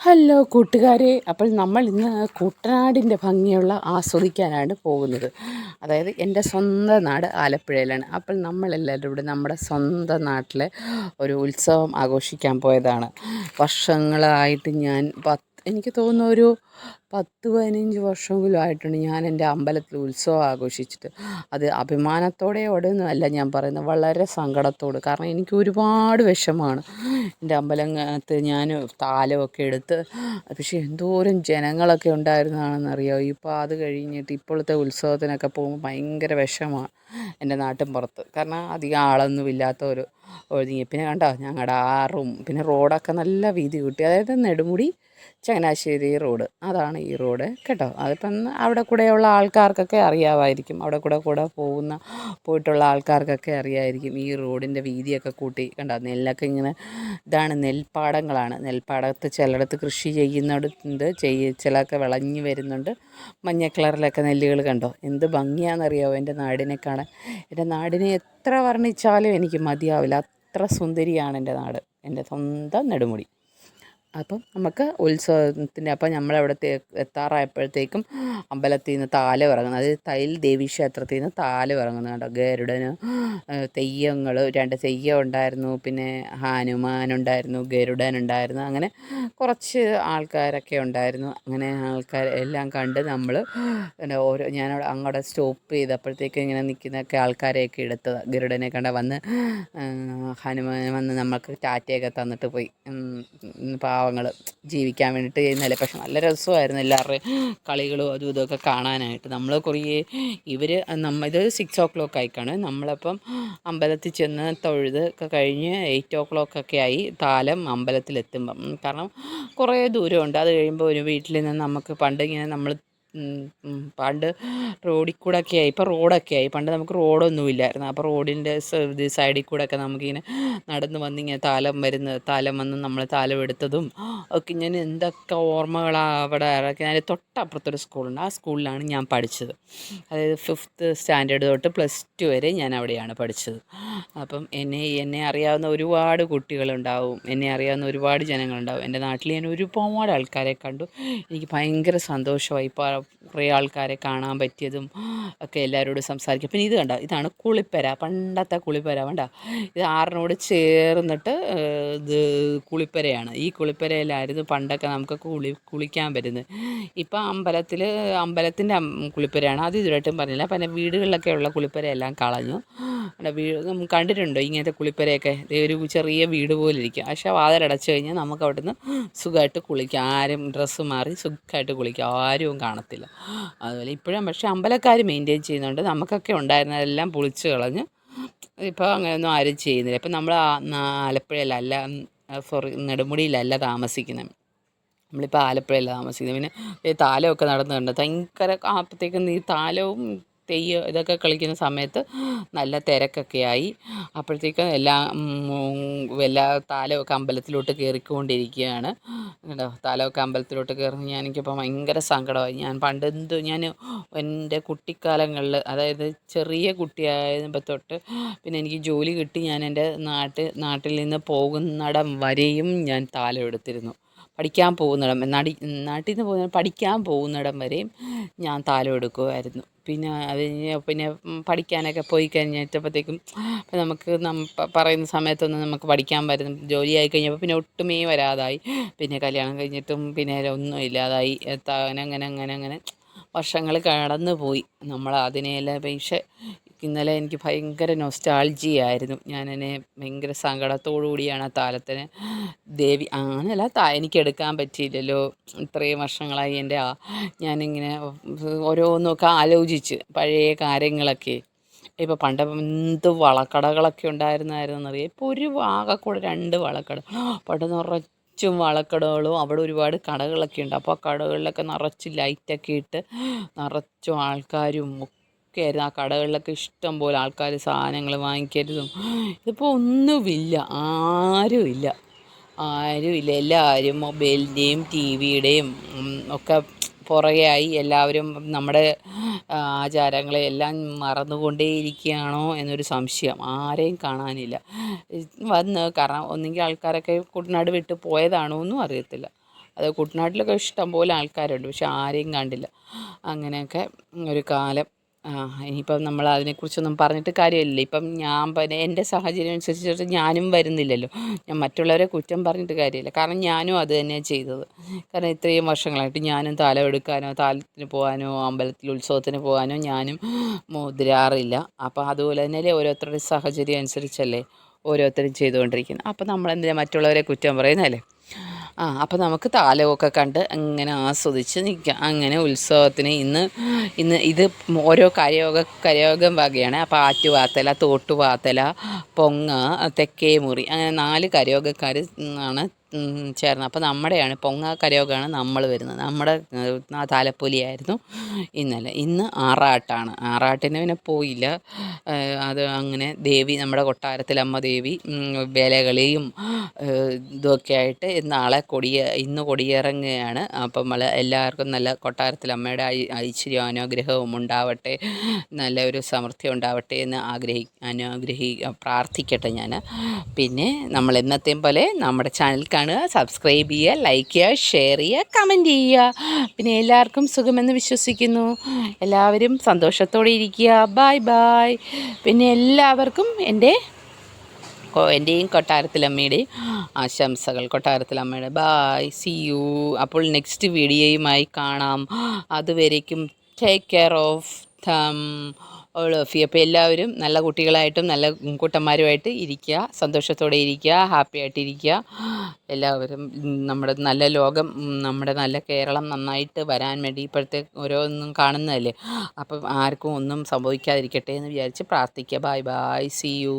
Hello കൂട്ടുകാരെ. അപ്പോൾ നമ്മൾ ഇന്ന് കുട്ടനാടിന്റെ ഭംഗിയുള്ള ആസ്വദിക്കാനാണ് പോകുന്നത്. അതായത് എന്റെ സ്വന്തം നാട് ആലപ്പുഴയിലാണ്. അപ്പോൾ നമ്മളെല്ലാവരും ഇവിടെ നമ്മുടെ സ്വന്തം നാട്ടിലെ ഒരു ഉത്സവം ആഘോഷിക്കാൻ പോയതാണ്. വർഷങ്ങളായിട്ട് ഞാൻ പത്ത് എനിക്ക് തോന്നുന്നു ഒരു പത്ത് പതിനഞ്ച് വർഷമെങ്കിലും ആയിട്ടുണ്ട് ഞാൻ എന്റെ അമ്പലത്തിൽ ഉത്സവം ആഘോഷിച്ചിട്ട്. അത് അഭിമാനത്തോടെ അല്ല ഞാൻ പറയുന്നത്. വളരെ സങ്കടത്തോട്. കാരണം എനിക്ക് ഒരുപാട് വിഷമാണ് എന്റെ അമ്പലത്ത് ഞാൻ താലമൊക്കെ എടുത്ത് പക്ഷേ എന്തോരം ജനങ്ങളൊക്കെ ഉണ്ടായിരുന്നതാണെന്നറിയാമോ ഇപ്പോൾ അത് കഴിഞ്ഞിട്ട് ഇപ്പോഴത്തെ ഉത്സവത്തിനൊക്കെ പോകുമ്പോൾ ഭയങ്കര വിഷമമാണ് എന്റെ നാട്ടിൻ പുറത്ത് കാരണം അധികം ആളൊന്നുമില്ലാത്ത ഒരു ഒഴുകി. പിന്നെ കണ്ടോ ഞങ്ങളുടെ ആറും പിന്നെ റോഡൊക്കെ നല്ല വീതി കിട്ടി. അതായത് നെടുമുടി ചങ്ങനാശ്ശേരി റോഡ്. അതാണ് ഈ റോഡ്. കേട്ടോ? അതിപ്പം അവിടെ കൂടെയുള്ള ആൾക്കാർക്കൊക്കെ അറിയാമായിരിക്കും. അവിടെ കൂടെ കൂടെ പോകുന്ന പോയിട്ടുള്ള ആൾക്കാർക്കൊക്കെ അറിയാമായിരിക്കും ഈ റോഡിന്റെ വീതിയൊക്കെ കൂട്ടി. കണ്ടോ? നെല്ലൊക്കെ ഇങ്ങനെ ഇതാണ് നെൽപ്പാടങ്ങളാണ്. നെൽപ്പാടത്ത് ചിലയിടത്ത് കൃഷി ചെയ്യുന്നിടത്തുണ്ട് ചെയ്യ ചിലതൊക്കെ വിളഞ്ഞു വരുന്നുണ്ട്. മഞ്ഞ കളറിലൊക്കെ നെല്ലുകൾ കണ്ടോ? എന്ത് ഭംഗിയാണെന്നറിയാമോ എന്റെ നാടിനെ കാണാൻ. എന്റെ നാടിനെ എത്ര വർണിച്ചാലും എനിക്ക് മതിയാവില്ല. അത്ര സുന്ദരിയാണ് എന്റെ നാട്. എന്റെ സ്വന്തം നെടുമുടി. അപ്പം നമുക്ക് ഉത്സവത്തിന്റെ അപ്പം നമ്മളവിടെ എത്താറായപ്പോഴത്തേക്കും അമ്പലത്തിൽ നിന്ന് താലം ഇറങ്ങുന്നത് അതായത് തൈൽ ദേവി ക്ഷേത്രത്തിൽ നിന്ന് താലം ഇറങ്ങുന്നത് കേട്ടോ ഗരുഡന് തെയ്യങ്ങൾ രണ്ട് തെയ്യം ഉണ്ടായിരുന്നു പിന്നെ ഹനുമാൻ ഉണ്ടായിരുന്നു ഗരുഡൻ ഉണ്ടായിരുന്നു അങ്ങനെ കുറച്ച് ആൾക്കാരൊക്കെ ഉണ്ടായിരുന്നു. അങ്ങനെ ആൾക്കാർ എല്ലാം കണ്ട് നമ്മൾ ഓരോ ഞാൻ അങ്ങോട്ട് സ്റ്റോപ്പ് ചെയ്തപ്പോഴത്തേക്കും ഇങ്ങനെ നിൽക്കുന്നൊക്കെ ആൾക്കാരെയൊക്കെ എടുത്തത് ഗരുഡനെ കണ്ട വന്ന് ഹനുമാൻ വന്ന് നമുക്ക് ടാറ്റയൊക്കെ തന്നിട്ട് പോയി. പാവങ്ങൾ ജീവിക്കാൻ വേണ്ടിയിട്ട് ചെയ്യുന്നതല്ലേ? പക്ഷെ നല്ല രസമായിരുന്നു എല്ലാവരുടെയും കളികളും അതും ഇതൊക്കെ കാണാനായിട്ട്. നമ്മൾ കുറേ ഇവർ നമ്മ ഇത് സിക്സ് ഓ ക്ലോക്ക് ആയിക്കാണ്. നമ്മളപ്പം അമ്പലത്തിൽ ചെന്ന് തൊഴുത് ഒക്കെ കഴിഞ്ഞ് എയ്റ്റ് ഓ ക്ലോക്ക് ഒക്കെ ആയി താലം അമ്പലത്തിലെത്തുമ്പം. കാരണം കുറേ ദൂരമുണ്ട്. അത് കഴിയുമ്പോൾ ഒരു വീട്ടിൽ നിന്ന് നമുക്ക് പണ്ട് ഇങ്ങനെ നമ്മൾ പണ്ട് റോഡിൽ കൂടെ ഒക്കെ ആയി ഇപ്പോൾ റോഡൊക്കെ ആയി പണ്ട് നമുക്ക് റോഡൊന്നും ഇല്ലായിരുന്നു അപ്പോൾ റോഡിന്റെ ഇത് സൈഡിൽ കൂടെ ഒക്കെ നമുക്കിങ്ങനെ നടന്ന് വന്നിങ്ങനെ താലം വരുന്ന താലം വന്ന് നമ്മൾ താലം എടുത്തതും ഒക്കെ ഞാൻ എന്തൊക്കെ ഓർമ്മകളാണ് അവിടെ. അതിന് തൊട്ടപ്പുറത്തൊരു സ്കൂളുണ്ട്. ആ സ്കൂളിലാണ് ഞാൻ പഠിച്ചത്. അതായത് ഫിഫ്ത്ത് സ്റ്റാൻഡേർഡ് തൊട്ട് പ്ലസ് ടു വരെ ഞാൻ അവിടെയാണ് പഠിച്ചത്. അപ്പം എന്നെ എന്നെ അറിയാവുന്ന ഒരുപാട് കുട്ടികളുണ്ടാവും. എന്നെ അറിയാവുന്ന ഒരുപാട് ജനങ്ങളുണ്ടാവും. എന്റെ നാട്ടിൽ ഞാൻ ഒരുപാട് ആൾക്കാരെ കണ്ടു. എനിക്ക് ഭയങ്കര സന്തോഷമായി. ഇപ്പോൾ കുറേ ആൾക്കാരെ കാണാൻ പറ്റിയതും ഒക്കെ എല്ലാവരോടും സംസാരിക്കും. പിന്നെ ഇത് കണ്ട? ഇതാണ് കുളിപ്പര. പണ്ടത്തെ കുളിപ്പര. വേണ്ട ഇത് ആറിനോട് ചേർന്നിട്ട് ഇത് കുളിപ്പരയാണ്. ഈ കുളിപ്പരയിലായിരുന്നു പണ്ടൊക്കെ നമുക്ക് കുളി കുളിക്കാൻ വരുന്നത് ഇപ്പം അമ്പലത്തിൽ അമ്പലത്തിന്റെ കുളിപ്പരയാണ്. അത് ഇതുവരായിട്ടും പറഞ്ഞില്ല. പിന്നെ വീടുകളിലൊക്കെ ഉള്ള കുളിപ്പരയെല്ലാം കളഞ്ഞു. വീട് കണ്ടിട്ടുണ്ടോ ഇങ്ങനത്തെ കുളിപ്പരയൊക്കെ. ഒരു ചെറിയ വീട് പോലെ ഇരിക്കും. പക്ഷേ വാതിലടച്ചു കഴിഞ്ഞാൽ നമുക്ക് അവിടുന്ന് സുഖമായിട്ട് കുളിക്കാം. ആരും ഡ്രസ്സ് മാറി സുഖമായിട്ട് കുളിക്കാം. ആരും കാണത്തില്ല. അതുപോലെ ഇപ്പോഴും പക്ഷേ അമ്പലക്കാർ മെയിന്റെയിൻ ചെയ്യുന്നുണ്ട്. നമുക്കൊക്കെ ഉണ്ടായിരുന്നതെല്ലാം പൊളിച്ച് കളഞ്ഞ് ഇപ്പോൾ അങ്ങനെയൊന്നും ആരും ചെയ്യുന്നില്ല. ഇപ്പം നമ്മൾ ആലപ്പുഴയിലല്ല സോറി നെടുമുടിയിലല്ല താമസിക്കുന്നത് നമ്മളിപ്പോൾ ആലപ്പുഴയിലാണ് താമസിക്കുന്നത് പിന്നെ താലമൊക്കെ നടന്നു കണ്ടത് ഭയങ്കര അപ്പോഴത്തേക്കും ഈ താലവും തെയ്യം ഇതൊക്കെ കളിക്കുന്ന സമയത്ത് നല്ല തിരക്കൊക്കെ ആയി അപ്പോഴത്തേക്ക് എല്ലാം എല്ലാ താലമൊക്കെ അമ്പലത്തിലോട്ട് കയറിക്കൊണ്ടിരിക്കുകയാണ്. കേട്ടോ താലമൊക്കെ അമ്പലത്തിലോട്ട് കയറി ഞാൻ എനിക്കിപ്പോൾ ഭയങ്കര സങ്കടമായി. ഞാൻ പണ്ട് എന്ത് ഞാൻ എന്റെ കുട്ടിക്കാലങ്ങളിൽ അതായത് ചെറിയ കുട്ടിയായപ്പോൾ തൊട്ട് പിന്നെ എനിക്ക് ജോലി കിട്ടി. ഞാൻ എന്റെ നാട്ടിൽ നാട്ടിൽ നിന്ന് പോകുന്നിടം വരെയും ഞാൻ താലം എടുത്തിരുന്നു. പഠിക്കാൻ പോകുന്നിടം നടി നാട്ടിൽ നിന്ന് പോകുന്ന പഠിക്കാൻ പോകുന്നിടം വരെയും ഞാൻ താലം എടുക്കുമായിരുന്നു. പിന്നെ അത് പിന്നെ പഠിക്കാനൊക്കെ പോയി കഴിഞ്ഞപ്പോഴത്തേക്കും നമുക്ക് പറയുന്ന സമയത്തൊന്നും നമുക്ക് പഠിക്കാൻ പറ്റും ജോലിയായി കഴിഞ്ഞപ്പോൾ പിന്നെ ഒട്ടുമേ വരാതായി. പിന്നെ കല്യാണം കഴിഞ്ഞിട്ടും പിന്നെ ഒന്നും ഇല്ലാതായി. അങ്ങനെ അങ്ങനെ അങ്ങനെ വർഷങ്ങൾ കടന്നു പോയി നമ്മൾ അതിനെയെല്ലാം പക്ഷേ ഇന്നലെ എനിക്ക് ഭയങ്കര നൊസ്റ്റാൾജിയായിരുന്നു ഞാനെന്നെ ഭയങ്കര സങ്കടത്തോടു കൂടിയാണ് ആ താലത്തിന്. ദേവി അങ്ങനെയല്ല താ എനിക്ക് എടുക്കാൻ പറ്റിയില്ലല്ലോ. ഇത്രയും വർഷങ്ങളായി എന്റെ ആ ഞാനിങ്ങനെ ഓരോന്നൊക്കെ ആലോചിച്ച് പഴയ കാര്യങ്ങളൊക്കെ. ഇപ്പോൾ പണ്ട് എന്ത് വളക്കടകളൊക്കെ ഉണ്ടായിരുന്നായിരുന്നു എന്നറിയാം ഇപ്പോൾ ഒരു ആകെക്കൂടെ രണ്ട് വളക്കട. പണ്ട് നിറച്ചും വളക്കടകളും അവിടെ ഒരുപാട് കടകളൊക്കെ ഉണ്ട്. അപ്പോൾ ആ കടകളിലൊക്കെ നിറച്ച് ലൈറ്റൊക്കെ ഇട്ട് നിറച്ചും ആൾക്കാരും ഒക്കെ ആയിരുന്നു ആ കടകളിലൊക്കെ ഇഷ്ടം പോലെ ആൾക്കാർ സാധനങ്ങൾ വാങ്ങിക്കരുതും. ഇതിപ്പോൾ ഒന്നുമില്ല. ആരുമില്ല. ആരുമില്ല. എല്ലാവരും മൊബൈലിന്റെയും ടി വിയുടെയും ഒക്കെ പുറകെയായി എല്ലാവരും നമ്മുടെ ആചാരങ്ങളെ എല്ലാം മറന്നുകൊണ്ടേയിരിക്കുകയാണോ എന്നൊരു സംശയം ആരെയും കാണാനില്ല. വന്ന് കാരണം ഒന്നെങ്കിൽ ആൾക്കാരൊക്കെ കുട്ടനാട് വിട്ട് പോയതാണോ എന്നും അറിയത്തില്ല. അത് കുട്ടനാട്ടിലൊക്കെ ഇഷ്ടം പോലെ ആൾക്കാരുണ്ട്. പക്ഷെ ആരെയും കണ്ടില്ല. അങ്ങനെയൊക്കെ ഒരു കാലം. ഇനിയിപ്പം നമ്മൾ അതിനെക്കുറിച്ചൊന്നും പറഞ്ഞിട്ട് കാര്യമില്ല. ഇപ്പം ഞാൻ എന്റെ സാഹചര്യം അനുസരിച്ചിട്ട് ഞാനും വരുന്നില്ലല്ലോ. ഞാൻ മറ്റുള്ളവരെ കുറ്റം പറഞ്ഞിട്ട് കാര്യമില്ല. കാരണം ഞാനും അത് തന്നെയാണ് ചെയ്തത്. കാരണം ഇത്രയും വർഷങ്ങളായിട്ട് ഞാനും താലം എടുക്കാനോ താലത്തിന് പോകാനോ അമ്പലത്തിൽ ഉത്സവത്തിന് പോകാനോ ഞാനും മുതിരാറില്ല. അപ്പോൾ അതുപോലെ തന്നെയല്ലേ ഓരോരുത്തരുടെ സാഹചര്യം അനുസരിച്ചല്ലേ ഓരോരുത്തരും ചെയ്തുകൊണ്ടിരിക്കുന്നത്. അപ്പോൾ നമ്മളെന്തിനാണ് മറ്റുള്ളവരെ കുറ്റം പറയുന്നതല്ലേ? ആ അപ്പോൾ നമുക്ക് താലമൊക്കെ കണ്ട് അങ്ങനെ ആസ്വദിച്ച് നിൽക്കാം അങ്ങനെ ഉത്സവത്തിന് ഇന്ന് ഇന്ന് ഇത് ഓരോ കരയോഗ കരയോഗം വകയാണ്. അപ്പോൾ ആറ്റുവാത്തല തോട്ടുവാത്തല പൊങ്ങ തെക്കേ മുറി അങ്ങനെ നാല് കരയോഗക്കാർ ആണ് ചേർന്ന്. അപ്പോൾ നമ്മുടെയാണ് പൊങ്ങ കരയോഗമാണ് നമ്മൾ വരുന്നത്. നമ്മുടെ താലപ്പൊലിയായിരുന്നു ഇന്നലെ. ഇന്ന് ആറാട്ടാണ്. ആറാട്ടിന് പിന്നെ പോയില്ല. അത് അങ്ങനെ ദേവി നമ്മുടെ കൊട്ടാരത്തിലമ്മ ദേവി വേലകളിയും ഇതൊക്കെ ആയിട്ട് നാളെ കൊടിയ ഇന്ന് കൊടിയിറങ്ങുകയാണ്. അപ്പം എല്ലാവർക്കും നല്ല കൊട്ടാരത്തിലമ്മയുടെ ഐശ്വര്യം അനുഗ്രഹവും ഉണ്ടാവട്ടെ. നല്ല ഒരു സമൃദ്ധി ഉണ്ടാവട്ടെ എന്ന് ആഗ്രഹി അനുഗ്രഹി പ്രാർത്ഥിക്കട്ടെ ഞാൻ പിന്നെ നമ്മൾ എന്നത്തെയും പോലെ നമ്മുടെ ചാനൽ കാണുക സബ്സ്ക്രൈബ് ചെയ്യുക ലൈക്ക് ചെയ്യുക ഷെയർ ചെയ്യുക കമന്റ് ചെയ്യുക. പിന്നെ എല്ലാവർക്കും സുഖമെന്ന് വിശ്വസിക്കുന്നു. എല്ലാവരും സന്തോഷത്തോടെ ഇരിക്കുക. ബായ് ബായ് പിന്നെ എല്ലാവർക്കും എന്റെ എന്റെയും കൊട്ടാരത്തിലമ്മയുടെയും ആശംസകൾ. കൊട്ടാരത്തിലമ്മയുടെ ബായ് സി യു അപ്പോൾ നെക്സ്റ്റ് വീഡിയോയുമായി കാണാം. അതുവരേക്കും take care of thank you അപ്പോൾ എല്ലാവരും നല്ല കുട്ടികളായിട്ടും നല്ല കൂട്ടന്മാരുമായിട്ട് ഇരിക്കുക സന്തോഷത്തോടെ ഇരിക്കുക ഹാപ്പി ആയിട്ടിരിക്കുക എല്ലാവരും നമ്മുടെ നല്ല ലോകം നമ്മുടെ നല്ല കേരളം നന്നായിട്ട് വരാൻ വേണ്ടി ഇപ്പോഴത്തെ ഓരോന്നും കാണുന്നതല്ലേ? അപ്പം ആർക്കും ഒന്നും സംഭവിക്കാതിരിക്കട്ടെ എന്ന് വിചാരിച്ച് പ്രാർത്ഥിക്കുക. Bye bye C U